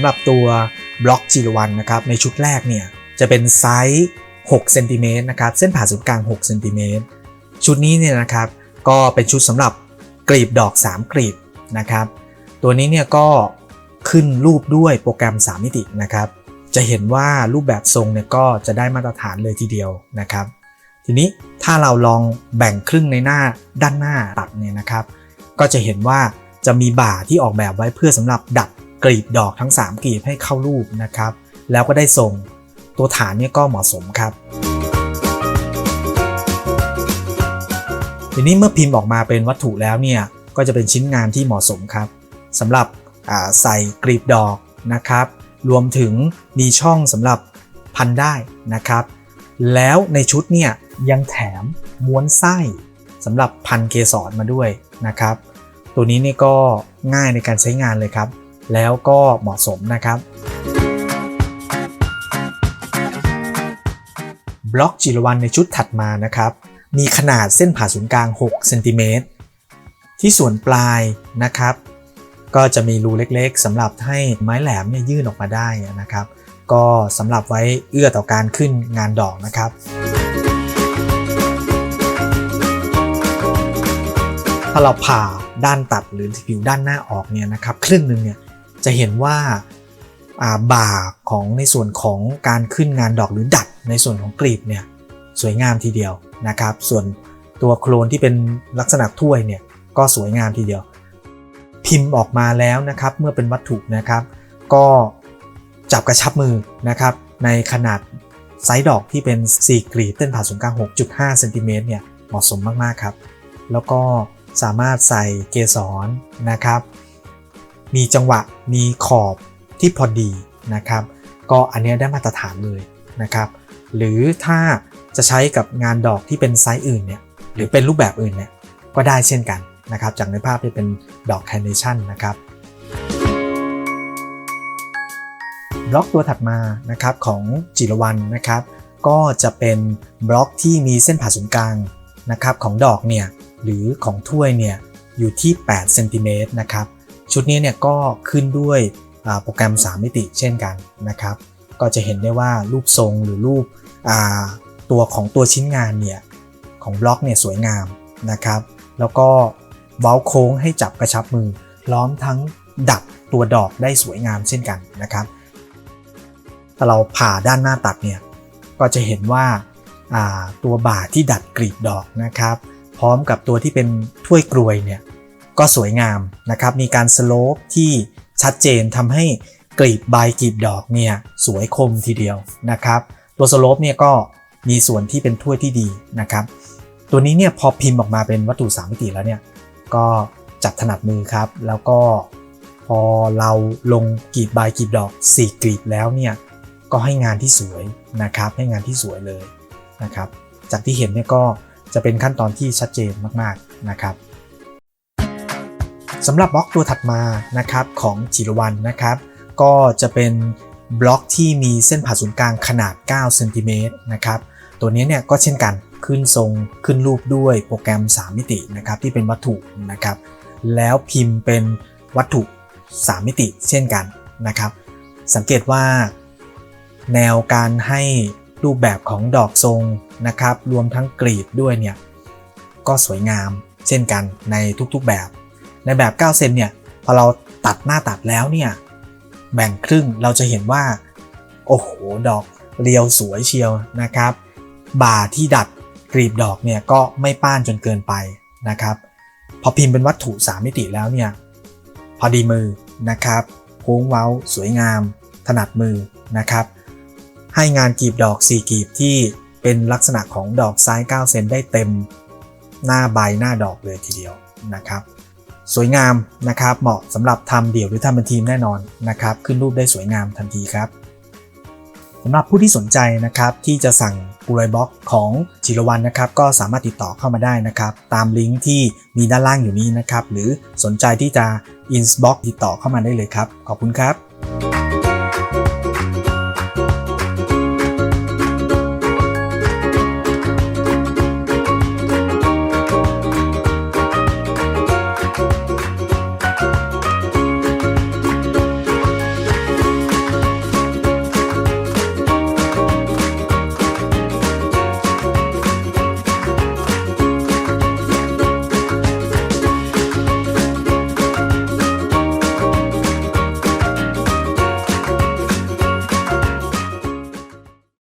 ำหรับตัวบล็อกจิรวันนะครับในชุดแรกเนี่ยจะเป็นไซส์6เซนติเมตรนะครับเส้นผ่าศูนย์กลาง6เซนติเมตรชุดนี้เนี่ยนะครับก็เป็นชุดสำหรับกลีบดอก 3 กลีบนะครับ ตัวนี้เนี่ยก็ขึ้นรูปด้วยโปรแกรม 3 มิตินะครับ จะเห็นว่ารูปแบบทรงเนี่ยก็จะได้มาตรฐานเลยทีเดียวนะครับ ทีนี้ถ้าเราลองแบ่งครึ่งในหน้าด้านหน้าตัดเนี่ยนะครับ ก็จะเห็นว่าจะมีบ่าที่ออกแบบไว้เพื่อสำหรับดัด กลีบดอกทั้ง 3กลีบให้เข้ารูปนะครับ แล้วก็ได้ทรงตัวฐานเนี่ยก็เหมาะสมครับ ทีนี้เมื่อพิมพ์ออกมาเป็นวัตถุแล้วเนี่ยก็จะเป็นชิ้นงานที่เหมาะสมครับสำหรับใส่กลีบดอกนะครับ รวมถึงมีช่องสำหรับพันได้นะครับ แล้วในชุดเนี่ยยังแถมม้วนไส้สำหรับพันเกสรมาด้วยนะครับ ตัวนี้นี่ก็ง่ายในการใช้งานเลยครับ แล้วก็เหมาะสมนะครับบล็อกจิรวันในชุดถัดมานะครับ มีขนาดเส้นผ่าศูนย์กลาง 6 เซนติเมตร ที่ส่วนปลายนะครับ ก็จะมีรูเล็กๆสำหรับให้ไม้แหลมเนี่ยยื่นออกมาได้นะครับ ก็สำหรับไว้เอื้อต่อการขึ้นงานดอกนะครับ ถ้าเราผ่าด้านตัดหรือผิวด้านหน้าออกเนี่ยนะครับ ครึ่งหนึ่งเนี่ย จะเห็นว่าบ่าของในส่วนของการขึ้นงานดอกหรือดัดในส่วนของกลีบเนี่ยสวยงามทีเดียวนะครับ ส่วนตัวโครนที่เป็นลักษณะถ้วยเนี่ยก็สวยงามทีเดียว พิมพ์ออกมาแล้วนะครับเมื่อเป็นวัตถุนะครับ ก็จับกระชับมือนะครับ ในขนาดไซส์ดอกที่เป็น 4 กลีบเส้นผ่าศูนย์กลาง 6.5เซนติเมตรเนี่ยเหมาะสมมาก ๆ ครับ แล้วก็สามารถใส่เกสรนะครับ มีจังหวะมีขอบที่พอดีนะครับ ก็อันนี้ได้มาตรฐานเลยนะครับ หรือถ้าจะใช้กับงานดอกที่เป็นไซส์อื่นเนี่ยหรือเป็นรูปแบบอื่นเนี่ยก็ได้เช่นกันนะครับจากในภาพที่เป็นดอกแคนเนชั่นนะครับบล็อกตัวถัดมานะครับของจิรวันนะครับ ก็จะเป็นบล็อกที่มีเส้นผ่าศูนย์กลางนะครับของดอกเนี่ยหรือของถ้วยเนี่ยอยู่ที่8เซนติเมตรนะครับ ชุดนี้เนี่ยก็ขึ้นด้วยโปรแกรม 3 มิติเช่นกันนะครับ ก็จะเห็นได้ว่ารูปทรงหรือรูปตัวของตัวชิ้นงานเนี่ยของบล็อกเนี่ยสวยงามนะครับ แล้วก็เว้าโค้งให้จับกระชับมือ ล้อมทั้งดัดตัวดอกได้สวยงามเช่นกันนะครับถ้าเราผ่าด้านหน้าตัดเนี่ยก็จะเห็นว่าตัวบ่าที่ดัดกรีบดอกนะครับ พร้อมกับตัวที่เป็นถ้วยกรวยเนี่ย ก็สวยงามนะครับมีการสโลปที่ชัดเจนทำให้กลีบใบกลีบดอกเนี่ยสวยคมทีเดียวนะครับตัวสโลปเนี่ยก็มีส่วนที่เป็นถ้วยที่ดีนะครับ ตัวนี้เนี่ยพอพิมพ์ออกมาเป็นวัตถุ3มิติแล้วเนี่ยก็จับถนัดมือครับ แล้วก็พอเราลงกลีบใบกลีบดอก 4กลีบแล้วเนี่ยก็ให้งานที่สวยนะครับ ให้งานที่สวยเลยนะครับ จากที่เห็นเนี่ยก็จะเป็นขั้นตอนที่ชัดเจนมากๆนะครับ สำหรับบล็อกตัวถัดมานะครับของจิรวันนะครับ ก็จะเป็นบล็อกที่มีเส้นผ่าศูนย์กลางขนาด9เซนติเมตรนะครับตัวนี้เนี่ยก็เช่นกันขึ้นทรงขึ้นรูปด้วยโปรแกรม 3 มิตินะครับที่เป็นวัตถุนะครับ แล้วพิมพ์เป็นวัตถุ 3 มิติเช่นกันนะครับ สังเกตว่า แนวการให้รูปแบบของดอกทรงนะครับ รวมทั้งกรีบด้วยเนี่ยก็สวยงามเช่นกันในทุกๆแบบ ในแบบ 9 เซนเนี่ยพอเราตัดหน้าตัดแล้วเนี่ยแบ่งครึ่งเราจะเห็นว่า โอ้โห ดอกเรียวสวยเชียวนะครับ บ่าที่ดัดกรีบดอกเนี่ยก็ไม่ป้านจนเกินไปนะครับ พอพิมพ์เป็นวัตถุ3มิติแล้วเนี่ยพอดีมือนะครับโค้งเว้าสวยงาม ถนัดมือนะครับ ให้งานกรีบดอก 4กรีบที่เป็นลักษณะของดอกไซส์9เซนได้เต็มหน้าใบหน้าดอกเลยทีเดียวนะครับ สวยงามนะครับ เหมาะสำหรับทำเดี่ยวหรือทำเป็นทีมแน่นอนนะครับ ขึ้นรูปได้สวยงามทันทีครับสำหรับผู้ที่สนใจนะครับที่จะสั่งปูไรบ็อกของจิรวันนะครับก็สามารถติดต่อเข้ามาได้นะครับ ตามลิงก์ที่มีด้านล่างอยู่นี้นะครับ หรือสนใจที่จะอินบ็อกติดต่อเข้ามาได้เลยครับ ขอบคุณครับ